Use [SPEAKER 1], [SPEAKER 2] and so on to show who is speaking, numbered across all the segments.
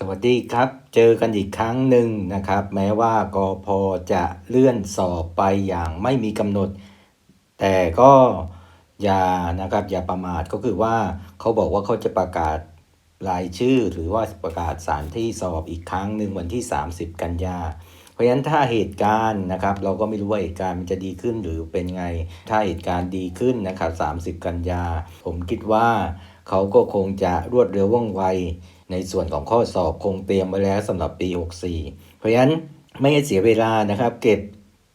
[SPEAKER 1] สวัสดีครับ เจอกันอีกครั้งหนึ่งนะครับ แม้ว่ากอพอจะเลื่อนสอบไปอย่างไม่มีกำหนด แต่ก็อย่านะครับอย่าประมาทก็คือว่าเขาบอกว่าเขาจะประกาศรายชื่อ หรือว่าประกาศสานที่สอบอีกครั้งหนึ่งวันที่ 30 กันยา เพราะฉะนั้นถ้าเหตุการณ์นะครับ เราก็ไม่รู้ว่าเหตุการณ์มันจะดีขึ้นหรือเป็นไง ถ้าเหตุการณ์ดีขึ้นนะครับ30 กันยา ผมคิดว่าเขาก็คงจะรวดเร็วว่องไว ในส่วนของข้อสอบคงเตรียมไว้แล้วสำหรับปี 64 เพราะฉะนั้นไม่ให้เสียเวลานะครับ เก็บ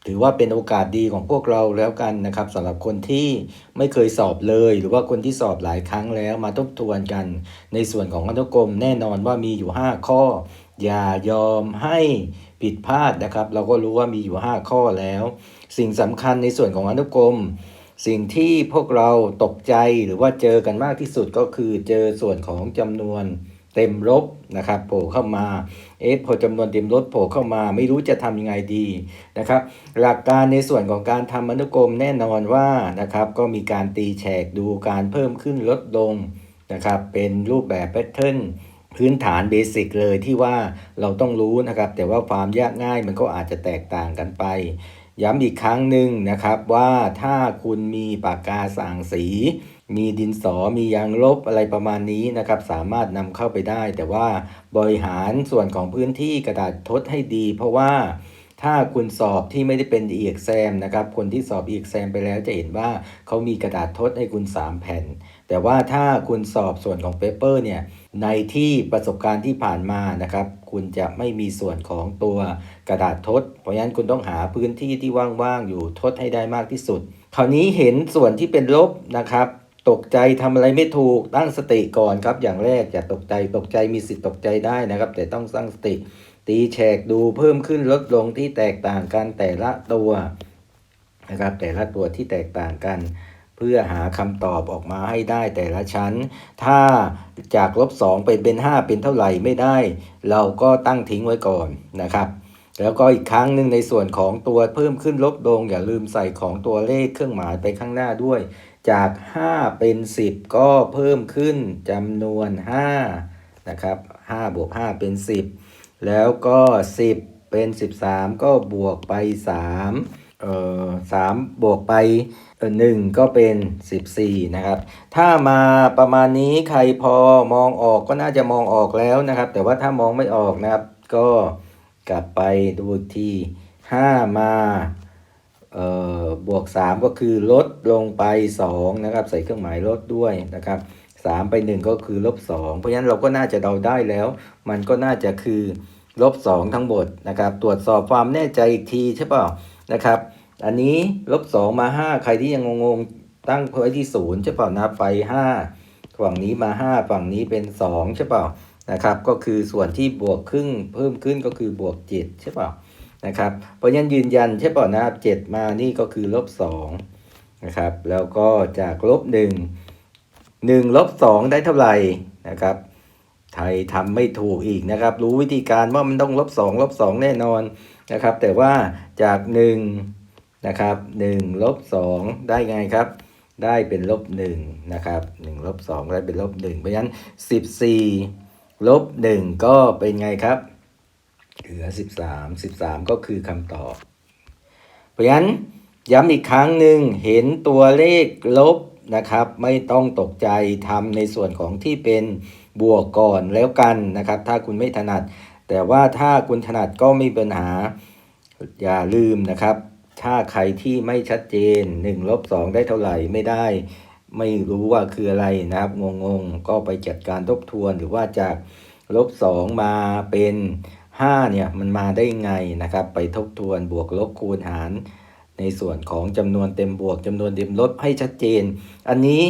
[SPEAKER 1] ถือว่าเป็นโอกาสดีของพวกเราแล้วกันนะครับสำหรับคนที่ไม่เคยสอบเลย หรือว่าคนที่สอบหลายครั้งแล้วมาทบทวนกัน ในส่วนของอนุกรมแน่นอนว่ามีอยู่ 5 ข้อ อย่ายอมให้ผิดพลาดนะครับ เราก็รู้ว่ามีอยู่ 5 ข้อแล้ว สิ่งสำคัญในส่วนของอนุกรม สิ่งที่พวกเราตกใจหรือว่าเจอกันมากที่สุดก็คือเจอส่วนของจำนวน เต็มลบนะครับโผล่เข้ามาเอ๊ะพอจำนวนเต็มลบโผล่เข้ามา ไม่รู้จะทำยังไงดีนะครับ หลักการในส่วนของการทำอนุกรมแน่นอนว่านะครับ ก็มีการตีแฉกดูการเพิ่มขึ้นลดลงนะครับ เป็นรูปแบบแพทเทิร์นพื้นฐานเบสิกเลยที่ว่าเราต้องรู้นะครับ แต่ว่าความยากง่ายมันก็อาจจะแตกต่างกันไป ย้ำอีกครั้งหนึ่งนะครับว่าถ้าคุณมีปากกาสั่งสี มีดินสอมียางลบอะไรประมาณนี้นะครับ สามารถนำเข้าไปได้ แต่ว่าบริหารส่วนของพื้นที่กระดาษทดให้ดี เพราะว่าถ้าคุณสอบที่ไม่ได้เป็น e x a m นะครับ คนที่สอบ e x a m ไปแล้วจะเห็นว่าเขามีกระดาษทดให้คุณ 3 แผ่น แต่ว่าถ้าคุณสอบส่วนของเปเปอร์เนี่ย ในที่ประสบการณ์ที่ผ่านมานะครับ คุณจะไม่มีส่วนของตัวกระดาษทด เพราะฉะนั้นคุณต้องหาพื้นที่ที่ว่างๆอยู่ทดให้ได้มากที่สุด คราวนี้เห็นส่วนที่เป็นลบนะครับ ตกใจทำอะไรไม่ถูกตั้งสติก่อนครับ อย่างแรกอย่าตกใจตกใจมีสิทธิ์ตกใจได้นะครับ แต่ต้องตั้งสติ ตีแฉกดูเพิ่มขึ้นลดลงที่แตกต่างกันแต่ละตัวนะครับ แต่ละตัวที่แตกต่างกัน เพื่อหาคำตอบออกมาให้ได้แต่ละชั้น ถ้าจากลบ2เป็นเป็น 5 เป็นเท่าไหร่ไม่ได้ เราก็ตั้งทิ้งไว้ก่อนนะครับแล้วก็อีกครั้งหนึ่งในส่วนของตัวเพิ่มขึ้นลบลง อย่าลืมใส่ของตัวเลขเครื่องหมายไปข้างหน้าด้วย จาก 5 เป็น 10 ก็เพิ่มขึ้นจำนวน5นะครับ5บวก5เป็น 10 แล้วก็ 10 เป็น 13 ก็บวกไป3เอ่อ3บวกไปเอ่อ1ก็เป็น 14 นะครับ ถ้ามาประมาณนี้ใครพอมองออกก็น่าจะมองออกแล้วนะครับ แต่ว่าถ้ามองไม่ออกนะครับ ก็กลับไปดูอีกที 5 มาเอ่อบวก 3 ก็คือลด ลงไป2นะครับใส่เครื่องหมายลดด้วยนะครับ3ไป 1 ก็คือลบ2เพราะฉะนั้นเราก็น่าจะเดาได้แล้ว มันก็น่าจะคือลบ2ทั้งหมดนะครับ ตรวจสอบความแน่ใจอีกทีใช่เปล่านะครับ อันนี้ลบ2มา 5 ใครที่ยังงงๆตั้งไว้ที่0ใช่เปล่านับไป 5 ฝั่งนี้มา 5 ฝั่งนี้เป็น 2 ใช่เปล่านะครับ ก็คือส่วนที่บวกครึ่งเพิ่มขึ้นก็คือบวก 7 ใช่เปล่านะครับ เพราะฉะนั้นยืนยันใช่เปล่านะ7มานี่ก็คือลบ2 นะครับ แล้วก็จากลบ1 1ลบ2ได้เท่าไหร่นะครับ ไทยทำไม่ถูกอีกนะครับ รู้วิธีการว่ามันต้องลบ2ลบ2แน่นอนนะครับ แต่ว่าจาก1นะครับ1ลบ2ได้ไงครับ ได้เป็นลบ1นะครับ1ลบ2ได้เป็นลบ1เพราะฉะนั้น14ลบ1ก็เป็นไงครับ เหลือ13 13ก็คือคำตอบ เพราะฉะนั้น ย้ำอีกครั้งหนึ่งเห็นตัวเลขลบนะครับ ไม่ต้องตกใจทำในส่วนของที่เป็นบวกก่อนแล้วกันนะครับ ถ้าคุณไม่ถนัด แต่ว่าถ้าคุณถนัดก็ไม่มีปัญหา อย่าลืมนะครับ ถ้าใครที่ไม่ชัดเจน1ลบ2ได้เท่าไหร่ไม่ได้ ไม่รู้ว่าคืออะไรนะครับ งงๆ ก็ไปจัดการทบทวนหรือว่าจากลบ2มาเป็น5เนี่ยมันมาได้ไงนะครับ ไปทบทวนบวกลบคูณหาร ในส่วนของจำนวนเต็มบวกจำนวนเต็มลบให้ชัดเจน อันนี้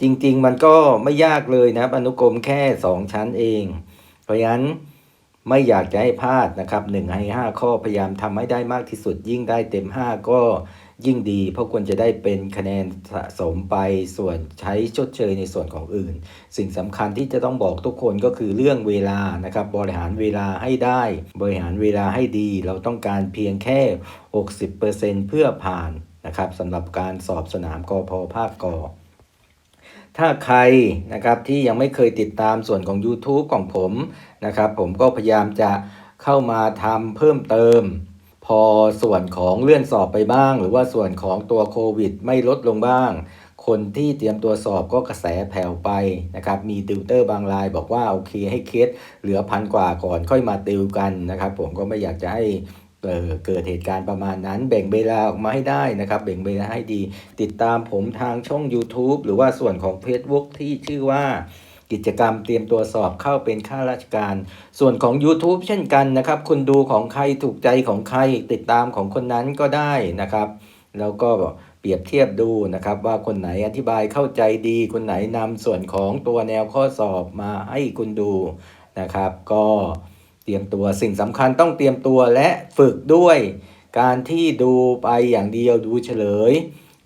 [SPEAKER 1] จริงๆมันก็ไม่ยากเลยนะครับอนุกรมแค่ 2 ชั้นเอง เพราะฉะนั้นไม่อยากจะให้พลาดนะครับ1ให้ 5 ข้อพยายามทำให้ได้มากที่สุดยิ่งได้เต็ม 5 ก็ยิ่งดี เพราะควรจะได้เป็นคะแนนสะสมไปส่วนใช้ชดเชยในส่วนของอื่น สิ่งสำคัญที่จะต้องบอกทุกคนก็คือเรื่องเวลานะครับบริหารเวลาให้ได้ บริหารเวลาให้ดี เราต้องการเพียงแค่ 60%เพื่อผ่านนะครับสำหรับการสอบสนามกอพภาคกอถ้าใครนะครับที่ยังไม่เคยติดตามส่วนของ YouTube ของผมนะครับ ผมก็พยายามจะเข้ามาทำเพิ่มเติม พอส่วนของเลื่อนสอบไปบ้าง หรือว่าส่วนของตัวโควิด ไม่ลดลงบ้าง คนที่เตรียมตัวสอบก็กระแสแผ่วไปนะครับ มีติวเตอร์บางรายบอกว่าโอเคให้เคสเหลือพันกว่าก่อนค่อยมาติวกันนะครับ ผมก็ไม่อยากจะให้เเกิดเหตุการณ์ประมาณนั้น แบ่งเวลาออกมาให้ได้นะครับ แบ่งเวลาให้ดี ติดตามผมทางช่อง YouTube หรือว่าส่วนของ Facebook ที่ชื่อว่า กิจกรรมเตรียมตัวสอบเข้าเป็นข้าราชการ ส่วนของ YouTube เช่นกันนะครับ คุณดูของใครถูกใจของใครติดตามของคนนั้นก็ได้นะครับ แล้วก็เปรียบเทียบดูนะครับ ว่าคนไหนอธิบายเข้าใจดี คนไหนนำส่วนของตัวแนวข้อสอบมาให้คุณดูนะครับ ก็เตรียมตัวสิ่งสำคัญต้องเตรียมตัวและฝึกด้วย การที่ดูไปอย่างเดียวดูเฉลย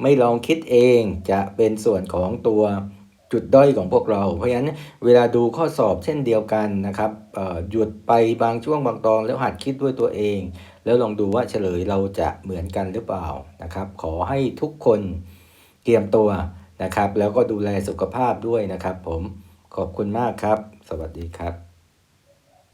[SPEAKER 1] ไม่ลองคิดเองจะเป็นส่วนของตัว จุดด้อยของพวกเรา เพราะฉะนั้นเวลาดูข้อสอบเช่นเดียวกันนะครับหยุดไปบางช่วงบางตอนแล้วหัดคิดด้วยตัวเอง แล้วลองดูว่าเฉลยเราจะเหมือนกันหรือเปล่านะครับ ขอให้ทุกคนเตรียมตัวนะครับ แล้วก็ดูแลสุขภาพด้วยนะครับ ผมขอบคุณมากครับ สวัสดีครับ